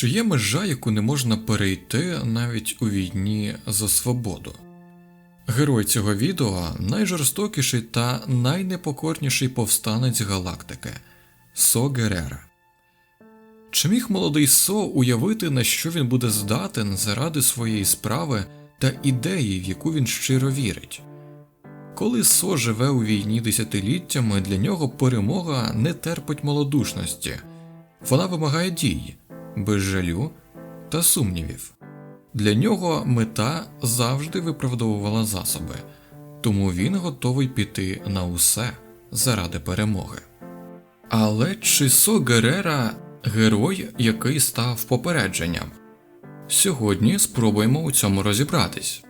Чи є межа, яку не можна перейти навіть у війні за свободу? Герой цього відео найжорстокіший та найнепокорніший повстанець галактики Со Герера. Чи міг молодий Со уявити, на що він буде здатен заради своєї справи та ідеї, в яку він щиро вірить? Коли Со живе у війні десятиліттями, для нього перемога не терпить малодушності, вона вимагає дій, без жалю та сумнівів. Для нього мета завжди виправдовувала засоби, тому він готовий піти на усе заради перемоги. Але чи Со Герера герой, який став попередженням? Сьогодні спробуємо у цьому розібратись.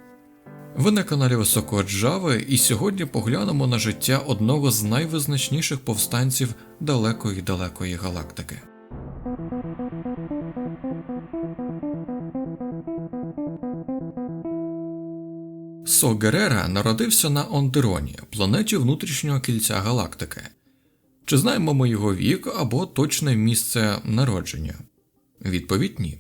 Ви на каналі Високого Джави, і сьогодні поглянемо на життя одного з найвизначніших повстанців далекої далекої галактики. Со Герера народився на Ондероні, планеті внутрішнього кільця галактики. Чи знаємо ми його вік або точне місце народження? Відповідь ні.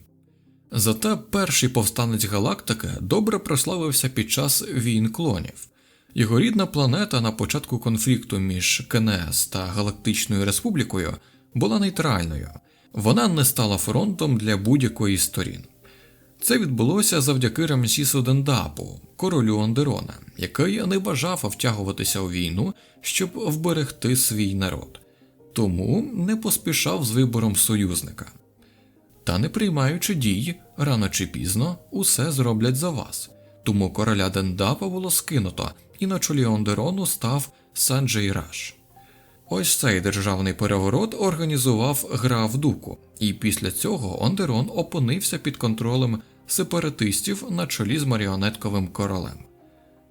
Зате перший повстанець галактики добре прославився під час війн клонів. Його рідна планета на початку конфлікту між КНС та Галактичною Республікою була нейтральною, вона не стала фронтом для будь-якої сторін. Це відбулося завдяки Рамсісу Дендапу, королю Ондерона, який не бажав втягуватися у війну, щоб вберегти свій народ, тому не поспішав з вибором союзника. Та не приймаючи дій, рано чи пізно усе зроблять за вас. Тому короля Дендапа було скинуто, і на чолі Ондерону став Санджей Раш. Ось цей державний переворот організував граф Дуку, і після цього Ондерон опинився під контролем сепаратистів на чолі з маріонетковим королем.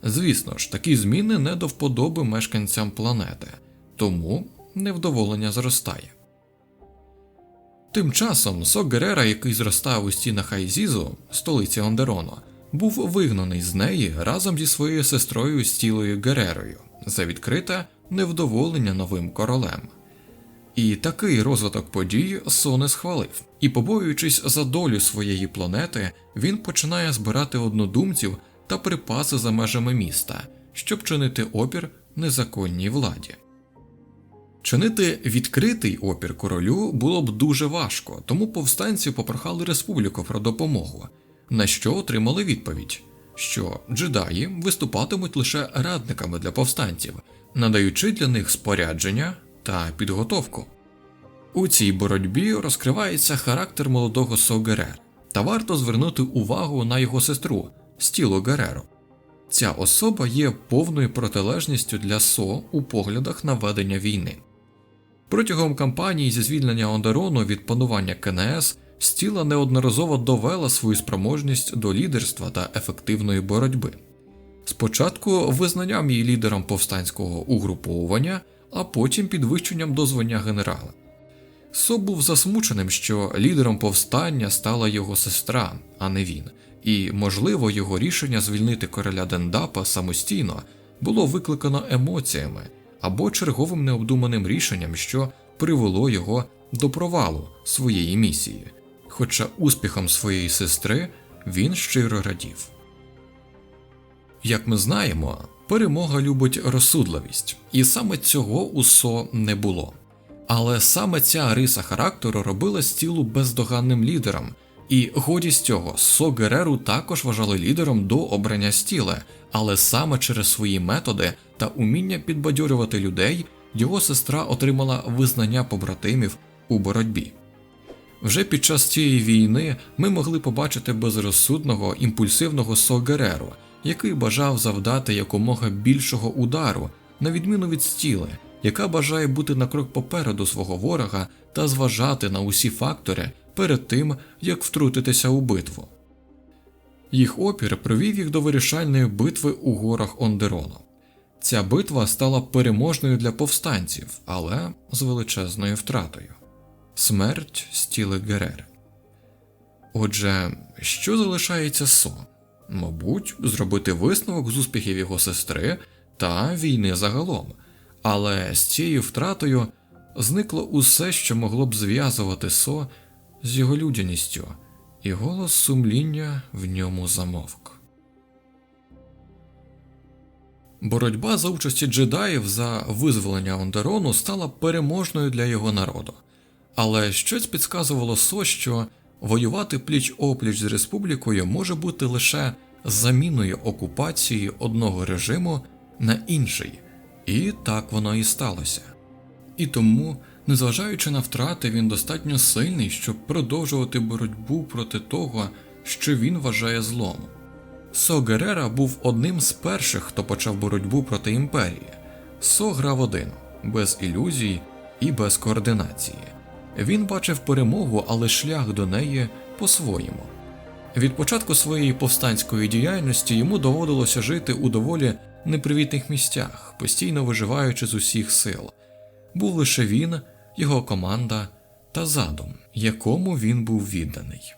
Звісно ж, такі зміни не до вподоби мешканцям планети, тому невдоволення зростає. Тим часом Со Герера, який зростав у стінах Айзізу, столиці Ондерону, був вигнаний з неї разом зі своєю сестрою Стілою Герерою за відкрите невдоволення новим королем. І такий розвиток подій Со не схвалив, і, побоюючись за долю своєї планети, він починає збирати однодумців та припаси за межами міста, щоб чинити опір незаконній владі. Чинити відкритий опір королю було б дуже важко, тому повстанці попрохали республіку про допомогу, на що отримали відповідь, що джедаї виступатимуть лише радниками для повстанців, надаючи для них спорядження та підготовку. У цій боротьбі розкривається характер молодого Со Герера, та варто звернути увагу на його сестру Стіло Гереро. Ця особа є повною протилежністю для Со у поглядах на ведення війни. Протягом кампанії зі звільнення Ондерону від панування КНС Стіла неодноразово довела свою спроможність до лідерства та ефективної боротьби. Спочатку визнанням її лідером повстанського угруповування, а потім підвищенням до звання генерала. Со був засмученим, що лідером повстання стала його сестра, а не він, і, можливо, його рішення звільнити короля Дендапа самостійно було викликано емоціями або черговим необдуманим рішенням, що привело його до провалу своєї місії, хоча успіхом своєї сестри він щиро радів. Як ми знаємо, перемога любить розсудливість, і саме цього у Со не було. Але саме ця риса характеру робила стілу бездоганним лідером, і годі з цього Со Гереру також вважали лідером до обрання стіле, але саме через свої методи та уміння підбадьорювати людей його сестра отримала визнання побратимів у боротьбі. Вже під час цієї війни ми могли побачити безрозсудного імпульсивного Со Гереру, який бажав завдати якомога більшого удару, на відміну від стіли, яка бажає бути на крок попереду свого ворога та зважати на усі фактори перед тим, як втрутитися у битву. Їх опір привів їх до вирішальної битви у горах Ондерону. Ця битва стала переможною для повстанців, але з величезною втратою смерть стіли Герери. Отже, що залишається Со? Мабуть, зробити висновок з успіхів його сестри та війни загалом, але з цією втратою зникло усе, що могло б зв'язувати Со з його людяністю, і голос сумління в ньому замовк. Боротьба за участі джедаїв за визволення Ондерону стала переможною для його народу, але щось підказувало Со, що воювати пліч опліч з республікою може бути лише заміною окупації одного режиму на інший, і так воно і сталося. І тому, незважаючи на втрати, він достатньо сильний, щоб продовжувати боротьбу проти того, що він вважає злом. Со Герера був одним з перших, хто почав боротьбу проти імперії. Со грав один, без ілюзій і без координації. Він бачив перемогу, але шлях до неї по-своєму. Від початку своєї повстанської діяльності йому доводилося жити у доволі непривітних місцях, постійно виживаючи з усіх сил. Був лише він, його команда та задум, якому він був відданий.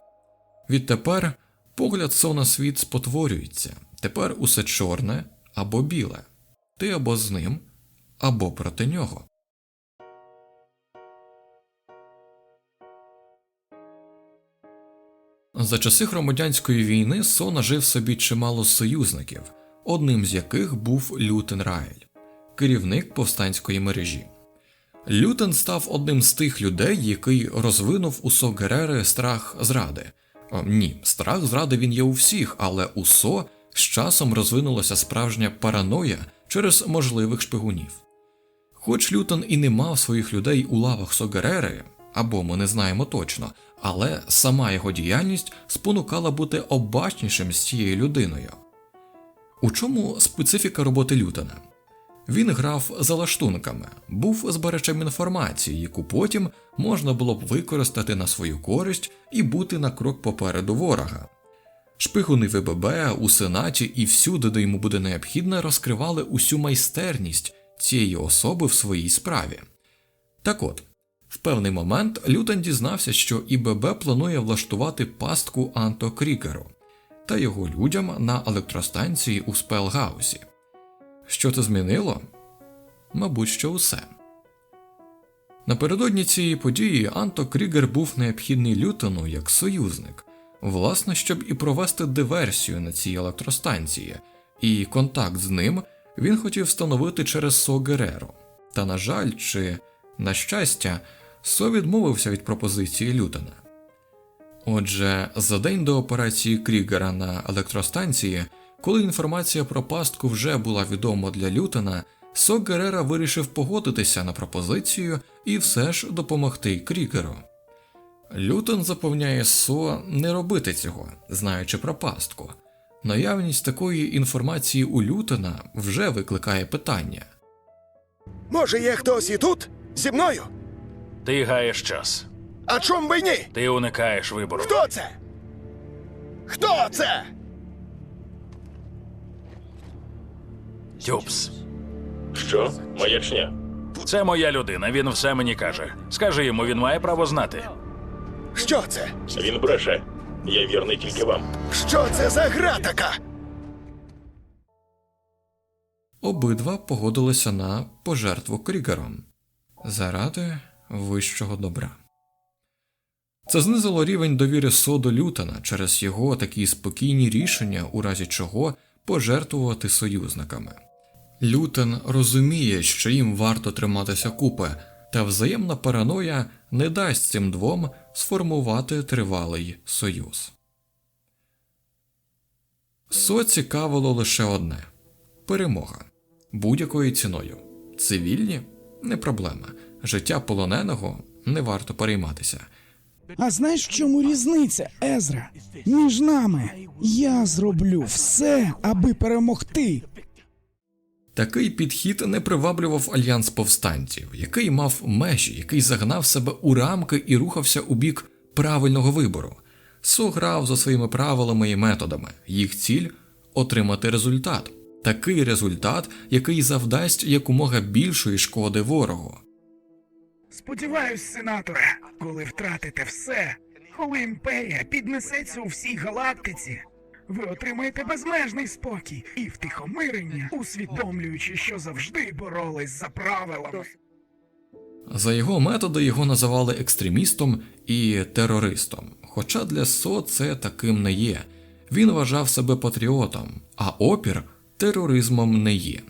Відтепер погляд Со на світ спотворюється. Тепер усе чорне або біле. Ти або з ним, або проти нього. За часи громадянської війни Со нажив собі чимало союзників, одним з яких був Лютен Райль, керівник повстанської мережі. Лютен став одним з тих людей, який розвинув у Со Герери страх зради. О, ні, страх зради він є у всіх, але у Со з часом розвинулася справжня параноя через можливих шпигунів. Хоч Лютон і не мав своїх людей у лавах Согерери, або ми не знаємо точно, але сама його діяльність спонукала бути обачнішим з цією людиною. У чому специфіка роботи Лютона? Він грав за лаштунками, був збирачем інформації, яку потім можна було б використати на свою користь і бути на крок попереду ворога. Шпигуни ВББ у Сенаті і всюди, де йому буде необхідно, розкривали усю майстерність цієї особи в своїй справі. Так от, в певний момент Лютон дізнався, що ІББ планує влаштувати пастку Анто Крікеру та його людям на електростанції у Спелгаусі. Що це змінило? Мабуть, що усе. Напередодні цієї події Анто Крігер був необхідний Лютону як союзник, власне, щоб і провести диверсію на цій електростанції, і контакт з ним він хотів встановити через Со Гереро. Та, на жаль, чи на щастя, Со відмовився від пропозиції Лютона. Отже, за день до операції Крігера на електростанції, коли інформація про пастку вже була відома для Лютона, Со Герера вирішив погодитися на пропозицію і все ж допомогти Крігеру. Лютон запевняє Со не робити цього, знаючи про пастку. Наявність такої інформації у Лютона вже викликає питання. Може, є хтось і тут? Зі мною? Ти гаєш час. А чом би ні? Ти уникаєш вибору. Хто це? Хто це? Тюпс. Що? Маячня? Це моя людина, він все мені каже. Скажи йому, він має право знати. Що це? Він бреше. Я вірний тільки вам. Що це за гра така? Обидва погодилися на пожертву Крігером заради вищого добра. Це знизило рівень довіри Со до Лютона через його такі спокійні рішення, у разі чого пожертвувати союзниками. Лютен розуміє, що їм варто триматися купи, та взаємна параноя не дасть цим двом сформувати тривалий союз. Со цікавило лише одне перемога будь-якою ціною. Цивільні не проблема. Життя полоненого не варто перейматися. А знаєш, в чому різниця, Езра? Між нами я зроблю все, аби перемогти. Такий підхід не приваблював альянс повстанців, який мав межі, який загнав себе у рамки і рухався у бік правильного вибору. Со грав за своїми правилами і методами. Їх ціль отримати результат. Такий результат, який завдасть якомога більшої шкоди ворогу. Сподіваюсь, сенаторе, коли втратите все, коли імперія піднесеться у всій галактиці, ви отримаєте безмежний спокій і втихомирення, усвідомлюючи, що завжди боролись за правилами. За його методи його називали екстремістом і терористом, хоча для СО це таким не є. Він вважав себе патріотом, а опір тероризмом не є.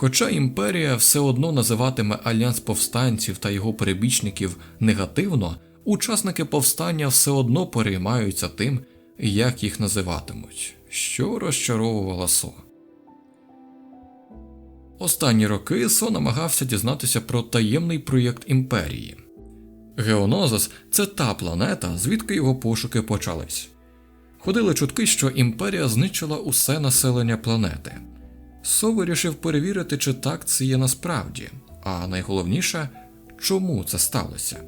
Хоча імперія все одно називатиме альянс повстанців та його перебічників негативно, учасники повстання все одно переймаються тим, як їх називатимуть, що розчаровувало Со. Останні роки Со намагався дізнатися про таємний проєкт імперії. Геонозис це та планета, звідки його пошуки почались. Ходили чутки, що імперія знищила усе населення планети. Со вирішив перевірити, чи так це є насправді, а найголовніше, чому це сталося.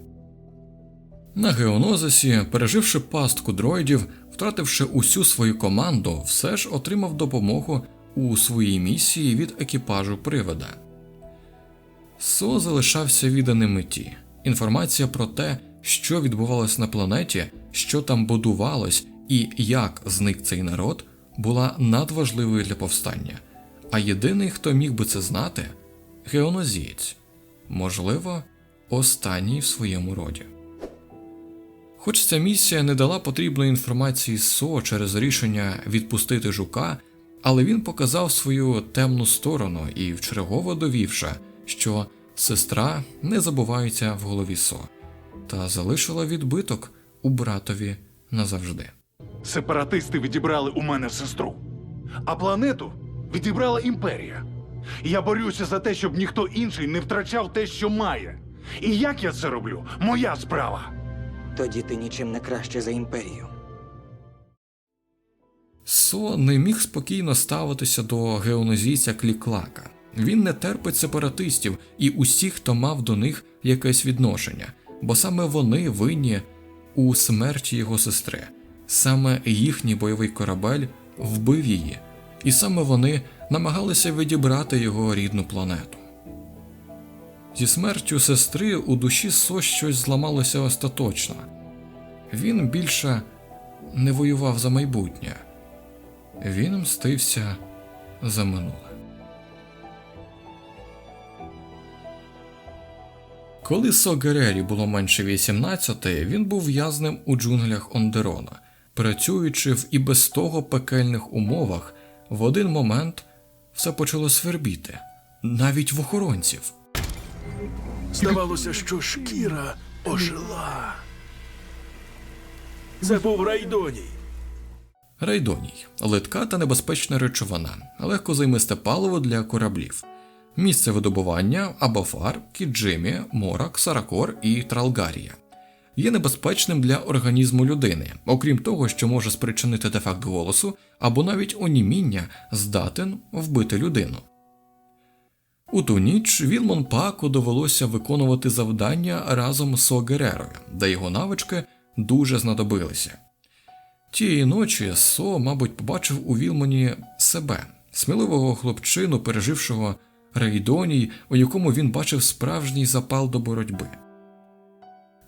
На Геонозисі, переживши пастку дроїдів, втративши усю свою команду, все ж отримав допомогу у своїй місії від екіпажу привода. Со залишався відданим меті. Інформація про те, що відбувалось на планеті, що там будувалось і як зник цей народ, була надважливою для повстання. А єдиний, хто міг би це знати, геонозієць, можливо, останній в своєму роді. Хоч ця місія не дала потрібної інформації СО через рішення відпустити жука, але він показав свою темну сторону і вчергово довівши, що сестра не забувається в голові СО, та залишила відбиток у братові назавжди. Сепаратисти відібрали у мене сестру, а планету відібрала імперія. Я борюся за те, щоб ніхто інший не втрачав те, що має. І як я це роблю? Моя справа. Тоді ти нічим не краще за імперію. Со не міг спокійно ставитися до геонозійця Кліклака. Він не терпить сепаратистів і усіх, хто мав до них якесь відношення, бо саме вони винні у смерті його сестри. Саме їхній бойовий корабель вбив її, і саме вони намагалися відібрати його рідну планету. Зі смертю сестри у душі Со щось зламалося остаточно. Він більше не воював за майбутнє. Він мстився за минуле. Коли Со Герері було менше 18, він був в'язнем у джунглях Ондерона, працюючи в і без того пекельних умовах, в один момент все почало свербіти, навіть в охоронців. Здавалося, що шкіра ожила. Це був Райдоній. Райдоній литка та небезпечна речовина, легко займисте паливо для кораблів. Місце видобування Абафар, Кіджимі, Морак, Саракор і Тралгарія. Є небезпечним для організму людини, окрім того, що може спричинити дефект голосу або навіть оніміння здатен вбити людину. У ту ніч Вілмон Паку довелося виконувати завдання разом з Со Герерою, де його навички дуже знадобилися. Тієї ночі Со, мабуть, побачив у Вілмоні себе, сміливого хлопчину, пережившого рейдоній, у якому він бачив справжній запал до боротьби.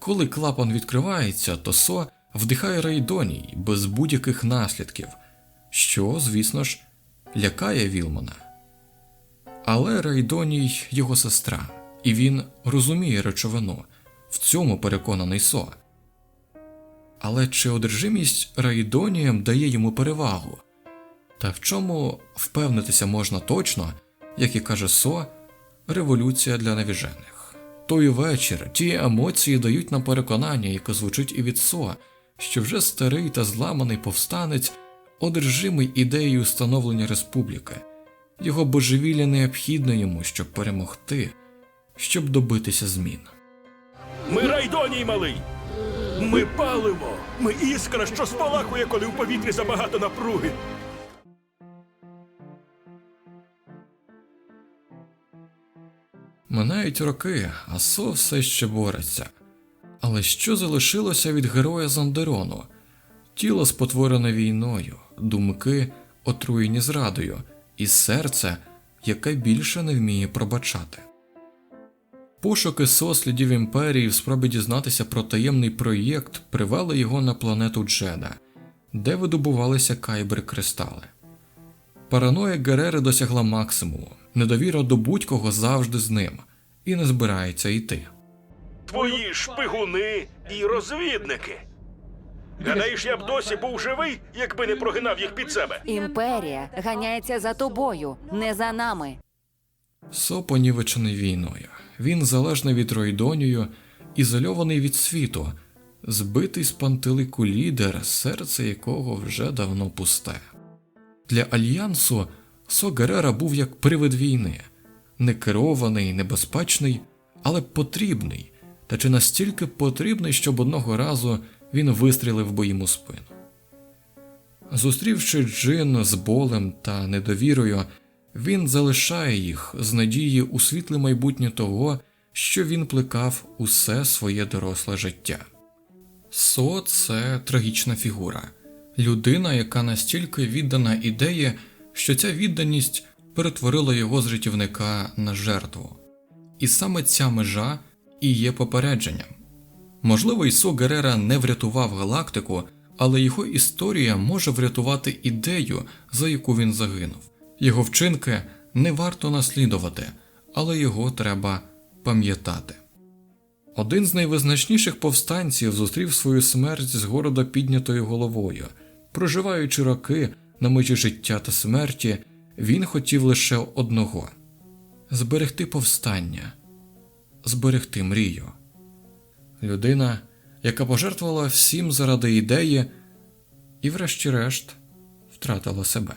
Коли клапан відкривається, то Со вдихає рейдоній без будь-яких наслідків, що, звісно ж, лякає Вілмона. Але Рейдоній його сестра, і він розуміє речовину, в цьому переконаний Со. Але чи одержимість Райдонієм дає йому перевагу? Та в чому впевнитися можна точно, як і каже Со, революція для навіжених. Той вечір ті емоції дають нам переконання, яке звучить і від Со, що вже старий та зламаний повстанець одержимий ідеєю становлення республіки, його божевілля необхідне йому, щоб перемогти, щоб добитися змін. Ми Райдоній малий. Ми палимо. Ми іскра, що спалахує, коли в повітрі забагато напруги. Минають роки, а Со все ще бореться. Але що залишилося від героя Зандерону? Тіло спотворене війною, думки отруєні зрадою, і серце, яке більше не вміє пробачати. Пошуки Со слідів імперії в спробі дізнатися про таємний проєкт привели його на планету Джеда, де видобувалися кайбер кристали. Параноя Герери досягла максимуму, недовіра до будь-кого завжди з ним, і не збирається йти. Твої шпигуни і розвідники. Гадаєш, я б досі був живий, якби не прогинав їх під себе. Імперія ганяється за тобою, не за нами. Со понівечений війною. Він залежний від Ройдонію, ізольований від світу, збитий з пантелику лідер, серце якого вже давно пусте. Для альянсу Со Герера був як привид війни, некерований, небезпечний, але потрібний, та чи настільки потрібний, щоб одного разу він вистрілив би йому спину. Зустрівши Джин з болем та недовірою, він залишає їх з надії у світле майбутнє того, що він плекав усе своє доросле життя. Со це трагічна фігура, людина, яка настільки віддана ідеї, що ця відданість перетворила його з життівника на жертву. І саме ця межа і є попередженням. Можливо, Ісо Герера не врятував галактику, але його історія може врятувати ідею, за яку він загинув. Його вчинки не варто наслідувати, але його треба пам'ятати. Один з найвизначніших повстанців зустрів свою смерть з гордо піднятою головою. Проживаючи роки на межі життя та смерті, він хотів лише одного зберегти повстання, зберегти мрію. Людина, яка пожертвувала всім заради ідеї і, врешті-решт, втратила себе.